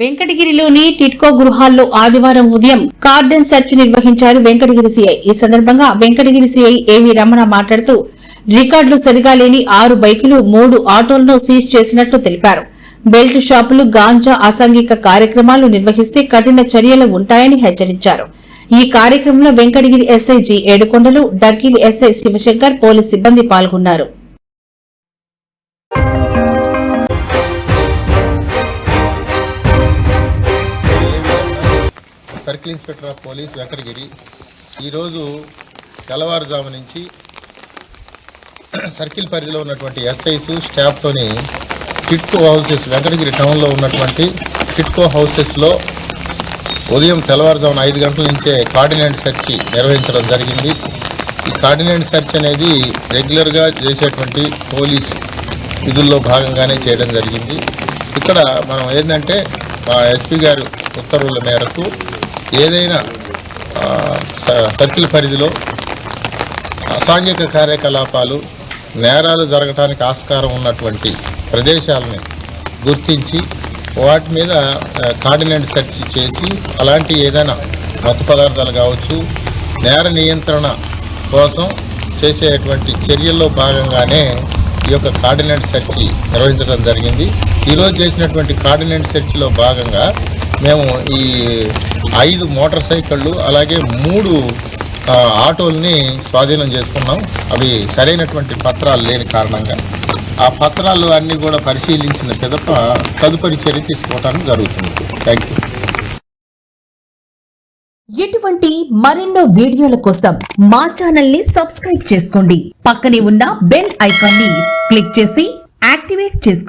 వెంకటగిరిలోని టిట్కో గృహాల్లో ఆదివారం ఉదయం కార్డెన్ సెర్చ్ నిర్వహించారు వెంకటగిరి సిఐ. ఈ సందర్భంగా వెంకటగిరి సిఐ ఏవి రమణ మాట్లాడుతూ రికార్డులు సరిగా లేని ఆరు బైకులు మూడు ఆటోలను సీజ్ చేసినట్లు తెలిపారు. బెల్ట్ షాపులు గాంజా అసాంఘిక కార్యక్రమాలు నిర్వహిస్తే కఠిన చర్యలు ఉంటాయని హెచ్చరించారు. ఈ కార్యక్రమంలో వెంకటగిరి ఎస్ఐ జి ఏడుకొండలు డర్కిలి ఎస్ఐ శివశంకర్ పోలీస్ సిబ్బంది పాల్గొన్నారు. Circle inspector of police Venkatagiri ఈరోజు తెల్లవారుజాము నుంచి సర్కిల్ పరిధిలో ఉన్నటువంటి ఎస్ఐస్ స్టాఫ్తోని టిట్కో హౌసెస్ వెంకటగిరి టౌన్లో ఉన్నటువంటి టిట్కో హౌసెస్లో ఉదయం తెల్లవారుజామున ఐదు గంటల నుంచే కార్డినెంట్ సెర్చ్ నిర్వహించడం జరిగింది. ఈ కార్డినెంట్ సెర్చ్ అనేది రెగ్యులర్గా చేసేటువంటి పోలీస్ విధుల్లో భాగంగానే చేయడం జరిగింది. ఇక్కడ మనం ఏంటంటే మా ఎస్పీ గారు ఉత్తర్వుల మేరకు ఏదైనా సర్కిల్ పరిధిలో అసాంఘిక కార్యకలాపాలు నేరాలు జరగటానికి ఆస్కారం ఉన్నటువంటి ప్రదేశాలని గుర్తించి వాటి మీద కార్డినెంట్ సెర్చ్ చేసి అలాంటి ఏదైనా మత్తు పదార్థాలు కావచ్చు నేర నియంత్రణ కోసం చేసేటువంటి చర్యల్లో భాగంగానే ఈ యొక్క కార్డినెంట్ సెర్చ్ నిర్వహించడం జరిగింది. ఈరోజు చేసినటువంటి కార్డినెంట్ సెర్చ్లో భాగంగా మేము ఈ ఐదు మోటార్ సైకిళ్ళు అలాగే మూడు ఆటోల్ని స్వాధీనం చేసుకున్నాం. అవి సరైనటువంటి పత్రాలు లేని కారణంగా. ఆ పత్రాలు అన్నీ కూడా పరిశీలించిన పిదప తదుపరి చర్య తీసుకోవడానికి జరుగుతుంది. థ్యాంక్ యూ ఇటువంటి మరెన్నో వీడియోల కోసం మా ఛానల్ని సబ్స్క్రైబ్ చేసుకోండి. పక్కనే ఉన్న బెల్ ఐకాన్ని క్లిక్ చేసి యాక్టివేట్ చేసుకోండి